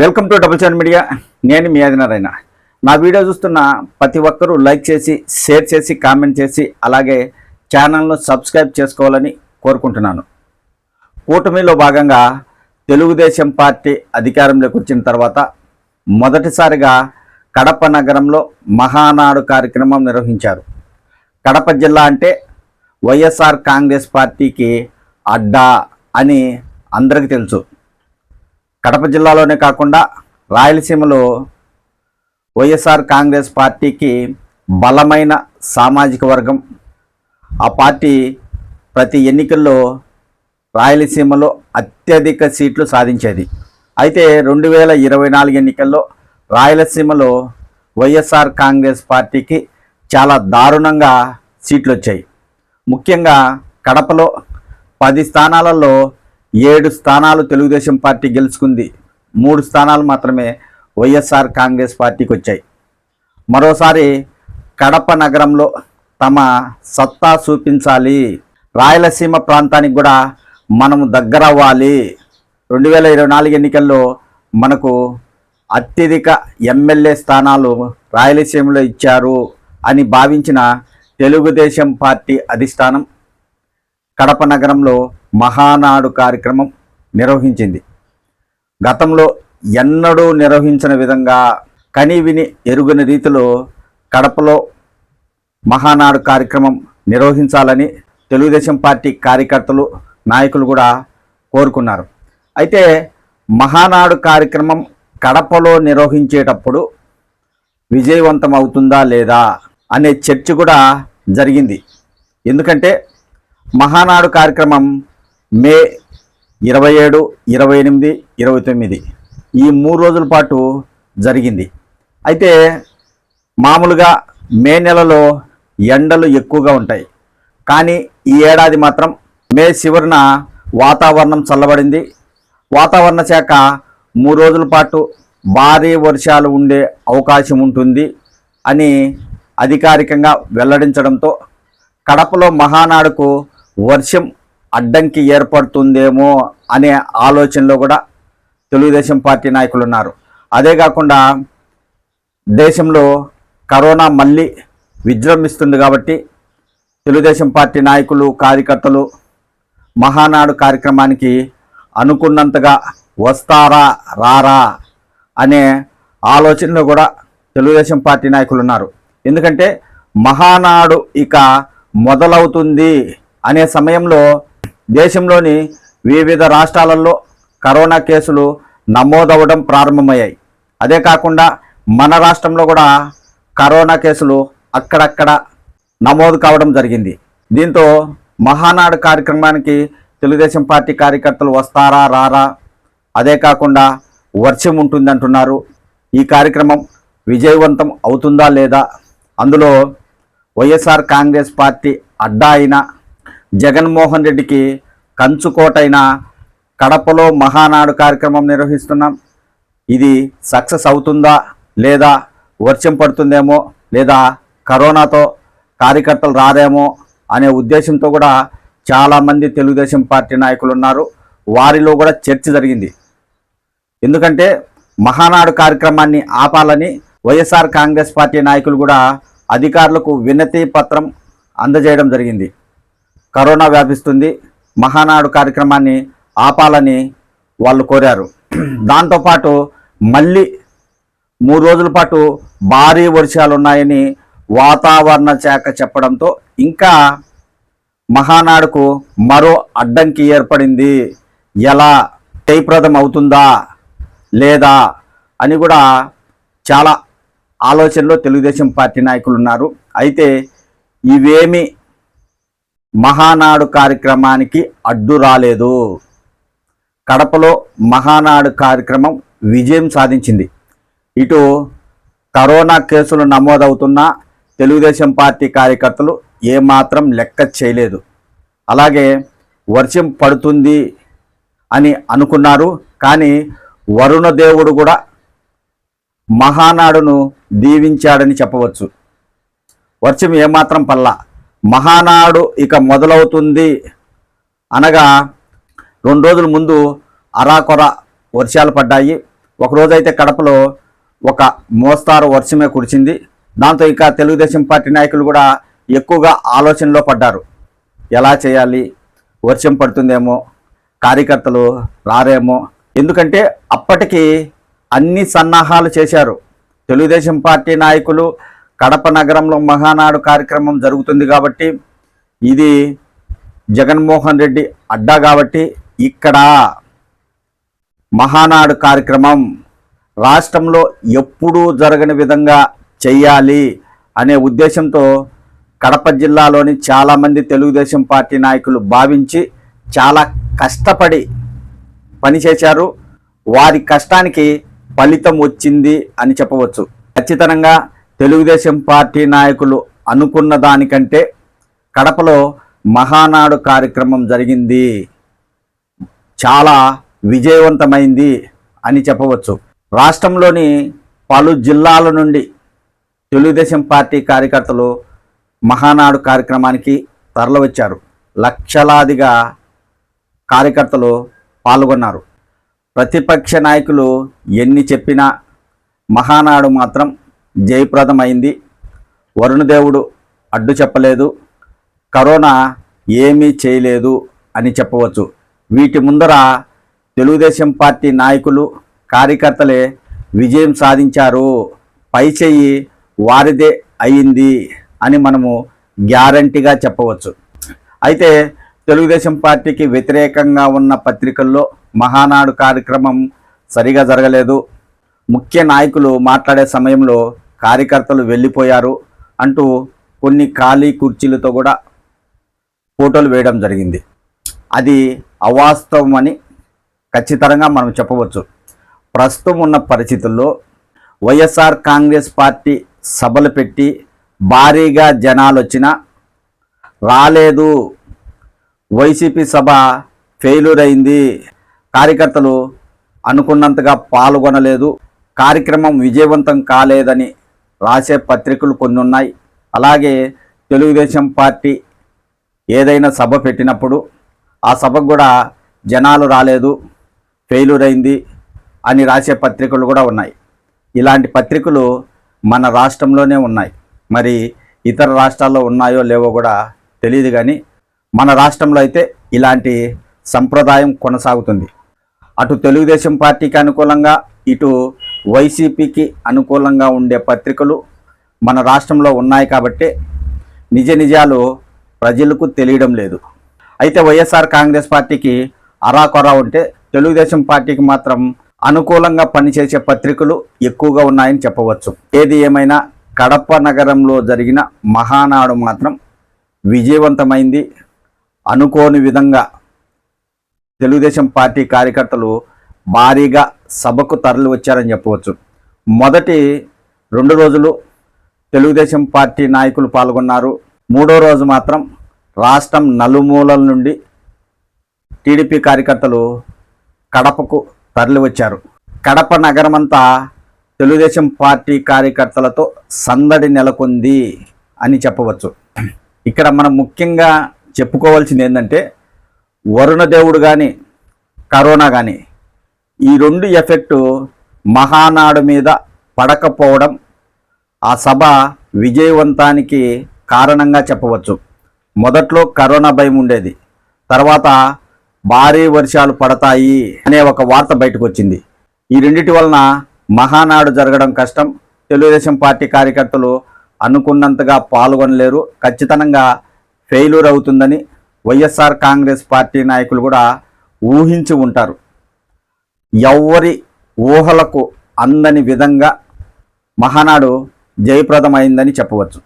Welcome to double seven media. నేను మీ ఆదినారాయణ. నా వీడియో చూస్తున్న ప్రతి ఒక్కరూ లైక్ చేసి షేర్ చేసి కామెంట్ చేసి అలాగే ఛానల్ను సబ్స్క్రైబ్ చేసుకోవాలని కోరుకుంటున్నాను. కూటమిలో భాగంగా తెలుగుదేశం పార్టీ అధికారంలోకి వచ్చిన తర్వాత మొదటిసారిగా కడప నగరంలో మహానాడు కార్యక్రమం నిర్వహించారు. కడప జిల్లా అంటే వైఎస్ఆర్ కాంగ్రెస్ పార్టీకి అడ్డా అని అందరికీ తెలుసు. కడప జిల్లాలోనే కాకుండా రాయలసీమలో వైఎస్ఆర్ కాంగ్రెస్ పార్టీకి బలమైన సామాజిక వర్గం. ఆ పార్టీ ప్రతి ఎన్నికల్లో రాయలసీమలో అత్యధిక సీట్లు సాధించేది. అయితే రెండు వేల ఇరవై నాలుగు ఎన్నికల్లో రాయలసీమలో వైఎస్ఆర్ కాంగ్రెస్ పార్టీకి చాలా దారుణంగా సీట్లు వచ్చాయి ముఖ్యంగా కడపలో పది స్థానాలలో ఏడు స్థానాలు తెలుగుదేశం పార్టీ గెలుచుకుంది. మూడు స్థానాలు మాత్రమే వైఎస్ఆర్ కాంగ్రెస్ పార్టీకి వచ్చాయి. మరోసారి కడప నగరంలో తమ సత్తా చూపించాలి. రాయలసీమ ప్రాంతానికి కూడా మనము దగ్గర అవ్వాలి రెండు వేల ఇరవై నాలుగు ఎన్నికల్లో మనకు అత్యధిక ఎమ్మెల్యే స్థానాలు రాయలసీమలో ఇచ్చారు అని భావించిన తెలుగుదేశం పార్టీ అధిష్టానం కడప నగరంలో మహానాడు కార్యక్రమం నిర్వహించింది. గతంలో ఎన్నడూ నిర్వహించిన విధంగా కనివిని ఎరుగని రీతిలో కడపలో మహానాడు కార్యక్రమం నిర్వహించాలని తెలుగుదేశం పార్టీ కార్యకర్తలు నాయకులు కూడా కోరుకున్నారు. అయితే మహానాడు కార్యక్రమం కడపలో నిర్వహించేటప్పుడు విజయవంతం అవుతుందా లేదా అనే చర్చ కూడా జరిగింది. ఎందుకంటే మహానాడు కార్యక్రమం మే ఇరవై ఏడు ఇరవై ఎనిమిది ఇరవై తొమ్మిది. ఈ మూడు రోజుల పాటు జరిగింది. అయితే మామూలుగా మే నెలలో ఎండలు ఎక్కువగా ఉంటాయి. కానీ ఈ ఏడాది మాత్రం మే చివరిన వాతావరణం చల్లబడింది. వాతావరణ శాఖ మూడు రోజుల పాటు భారీ వర్షాలు ఉండే అవకాశం ఉంటుంది అని అధికారికంగా వెల్లడించడంతో కడపలో మహానాడుకు వర్షం అడ్డంకి ఏర్పడుతుందేమో అనే ఆలోచనలో కూడా తెలుగుదేశం పార్టీ నాయకులు ఉన్నారు. అదే కాకుండా దేశంలో కరోనా మళ్ళీ విజృంభిస్తుంది కాబట్టి తెలుగుదేశం పార్టీ నాయకులు కార్యకర్తలు మహానాడు కార్యక్రమానికి అనుకున్నంతగా వస్తారా రారా అనే ఆలోచనలో కూడా తెలుగుదేశం పార్టీ నాయకులు ఉన్నారు. ఎందుకంటే మహానాడు ఇక మొదలవుతుంది. అనే సమయంలో దేశంలోని వివిధ రాష్ట్రాలలో కరోనా కేసులు నమోదవడం ప్రారంభమయ్యాయి. అదే కాకుండా మన రాష్ట్రంలో కూడా కరోనా కేసులు అక్కడక్కడ నమోదు కావడం జరిగింది. దీంతో మహానాడు కార్యక్రమానికి తెలుగుదేశం పార్టీ కార్యకర్తలు వస్తారా రారా? అదే కాకుండా వర్షం ఉంటుందంటున్నారు. ఈ కార్యక్రమం విజయవంతం అవుతుందా లేదా? అందులో వైఎస్ఆర్ కాంగ్రెస్ పార్టీ అడ్డా అయినా జగన్మోహన్ రెడ్డికి కంచుకోటైన కడపలో మహానాడు కార్యక్రమం నిర్వహిస్తున్నాం. ఇది సక్సెస్ అవుతుందా లేదా వర్షం పడుతుందేమో లేదా కరోనాతో కార్యకర్తలు రాదేమో అనే ఉద్దేశంతో కూడా చాలామంది తెలుగుదేశం పార్టీ నాయకులు ఉన్నారు. వారిలో కూడా చర్చ జరిగింది. ఎందుకంటే మహానాడు కార్యక్రమాన్ని ఆపాలని వైఎస్ఆర్ కాంగ్రెస్ పార్టీ నాయకులు కూడా అధికారులకు వినతి పత్రం అందజేయడం జరిగింది. కరోనా వ్యాపిస్తుంది. మహానాడు కార్యక్రమాన్ని ఆపాలని వాళ్ళు కోరారు. దాంతోపాటు మళ్ళీ మూడు రోజుల పాటు భారీ వర్షాలు ఉన్నాయని వాతావరణ శాఖ చెప్పడంతో ఇంకా మహానాడుకు మరో అడ్డంకి ఏర్పడింది. ఎలా? జయప్రదం అవుతుందా? లేదా? అని కూడా చాలా ఆలోచనలో తెలుగుదేశం పార్టీ నాయకులు ఉన్నారు. అయితే ఇవేమి మహానాడు కార్యక్రమానికి అడ్డు రాలేదు. కడపలో మహానాడు కార్యక్రమం విజయం సాధించింది. ఇటు కరోనా కేసులు నమోదవుతున్నా తెలుగుదేశం పార్టీ కార్యకర్తలు ఏమాత్రం లెక్క చేయలేదు. అలాగే వర్షం పడుతుంది అని అనుకున్నారు. కానీ వరుణదేవుడు కూడా మహానాడును దీవించాడని చెప్పవచ్చు. వర్షం ఏమాత్రం పల్లా మహానాడు ఇక మొదలవుతుంది అనగా రెండు రోజుల ముందు అరాకొర వర్షాలు పడ్డాయి. ఒకరోజైతే కడపలో ఒక మోస్తారు వర్షమే కురిచింది దాంతో ఇక తెలుగుదేశం పార్టీ నాయకులు కూడా ఎక్కువగా ఆలోచనలో పడ్డారు. ఎలా చేయాలి? వర్షం పడుతుందేమో? కార్యకర్తలు రారేమో? ఎందుకంటే అప్పటికి అన్ని సన్నాహాలు చేశారు. తెలుగుదేశం పార్టీ నాయకులు కడప నగరంలో మహానాడు కార్యక్రమం జరుగుతుంది కాబట్టి ఇది జగన్మోహన్ రెడ్డి అడ్డా కాబట్టి ఇక్కడ మహానాడు కార్యక్రమం రాష్ట్రంలో ఎప్పుడూ జరగని విధంగా చెయ్యాలి అనే ఉద్దేశంతో కడప జిల్లాలోని చాలామంది తెలుగుదేశం పార్టీ నాయకులు భావించి చాలా కష్టపడి పనిచేశారు. వారి కష్టానికి ఫలితం వచ్చింది అని చెప్పవచ్చు. ఖచ్చితంగా తెలుగుదేశం పార్టీ నాయకులు అనుకున్న దానికంటే కడపలో మహానాడు కార్యక్రమం జరిగింది. చాలా విజయవంతమైంది అని చెప్పవచ్చు. రాష్ట్రంలోని పలు జిల్లాల నుండి తెలుగుదేశం పార్టీ కార్యకర్తలు మహానాడు కార్యక్రమానికి తరలివచ్చారు. లక్షలాదిగా కార్యకర్తలు పాల్గొన్నారు. ప్రతిపక్ష నాయకులు ఎన్ని చెప్పినా మహానాడు మాత్రం జయప్రదమైంది. వరుణదేవుడు అడ్డు చెప్పలేదు. కరోనా ఏమీ చేయలేదు అని చెప్పవచ్చు. వీటి ముందర తెలుగుదేశం పార్టీ నాయకులు కార్యకర్తలే విజయం సాధించారు. పై చెయ్యి వారిదే అయింది అని మనము గ్యారంటీగా చెప్పవచ్చు. అయితే తెలుగుదేశం పార్టీకి వ్యతిరేకంగా ఉన్న పత్రికల్లో మహానాడు కార్యక్రమం సరిగా జరగలేదు. ముఖ్య నాయకులు మాట్లాడే సమయంలో కార్యకర్తలు వెళ్ళిపోయారు అంటూ కొన్ని ఖాళీ కుర్చీలతో కూడా ఫోటోలు వేయడం జరిగింది. అది అవాస్తవం అని ఖచ్చితంగా మనం చెప్పవచ్చు. ప్రస్తుతం ఉన్న పరిస్థితుల్లో వైఎస్ఆర్ కాంగ్రెస్ పార్టీ సభలు పెట్టి భారీగా జనాలు వచ్చినా రాలేదు. వైసీపీ సభ ఫెయిల్యూర్ అయింది. కార్యకర్తలు అనుకున్నంతగా పాల్గొనలేదు. కార్యక్రమం విజయవంతం కాలేదని రాసే పత్రికలు కొన్ని ఉన్నాయి అలాగే తెలుగుదేశం పార్టీ ఏదైనా సభ పెట్టినప్పుడు ఆ సభకు కూడా జనాలు రాలేదు ఫెయిల్యూర్ అయింది అని రాసే పత్రికలు కూడా ఉన్నాయి. ఇలాంటి పత్రికలు మన రాష్ట్రంలోనే ఉన్నాయి. మరి ఇతర రాష్ట్రాల్లో ఉన్నాయో లేవో కూడా తెలియదు కానీ మన రాష్ట్రంలో అయితే ఇలాంటి సంప్రదాయం కొనసాగుతుంది. అటు తెలుగుదేశం పార్టీకి అనుకూలంగా ఇటు వైసీపీకి అనుకూలంగా ఉండే పత్రికలు మన రాష్ట్రంలో ఉన్నాయి కాబట్టి నిజ నిజాలు ప్రజలకు తెలియడం లేదు. అయితే వైఎస్ఆర్ కాంగ్రెస్ పార్టీకి అరాకొరా ఉంటే తెలుగుదేశం పార్టీకి మాత్రం అనుకూలంగా పనిచేసే పత్రికలు ఎక్కువగా ఉన్నాయని చెప్పవచ్చు. ఏది ఏమైనా కడప నగరంలో జరిగిన మహానాడు మాత్రం విజయవంతమైంది. అనుకోని విధంగా తెలుగుదేశం పార్టీ కార్యకర్తలు భారీగా సభకు తరలి వచ్చారని చెప్పవచ్చు. మొదటి రెండు రోజులు తెలుగుదేశం పార్టీ నాయకులు పాల్గొన్నారు. మూడో రోజు మాత్రం రాష్ట్రం నలుమూలల నుండి టీడీపీ కార్యకర్తలు కడపకు తరలి వచ్చారు. కడప నగరమంతా తెలుగుదేశం పార్టీ కార్యకర్తలతో సందడి నెలకొంది అని చెప్పవచ్చు. ఇక్కడ మనం ముఖ్యంగా చెప్పుకోవాల్సింది ఏంటంటే వరుణదేవుడు కానీ కరోనా కానీ ఈ రెండు ఎఫెక్టు మహానాడు మీద పడకపోవడం ఆ సభ విజయవంతానికి కారణంగా చెప్పవచ్చు. మొదట్లో కరోనా భయం ఉండేది. తర్వాత భారీ వర్షాలు పడతాయి అనే ఒక వార్త బయటకు వచ్చింది ఈ రెండింటి వలన మహానాడు జరగడం కష్టం. తెలుగుదేశం పార్టీ కార్యకర్తలు అనుకున్నంతగా పాల్గొనలేరు. ఖచ్చితంగా ఫెయిల్యూర్ అవుతుందని వైఎస్ఆర్ కాంగ్రెస్ పార్టీ నాయకులు కూడా ఊహించి ఉంటారు. ఎవ్వరి ఊహలకు అందని విధంగా మహానాడు జయప్రదమైందని చెప్పవచ్చు.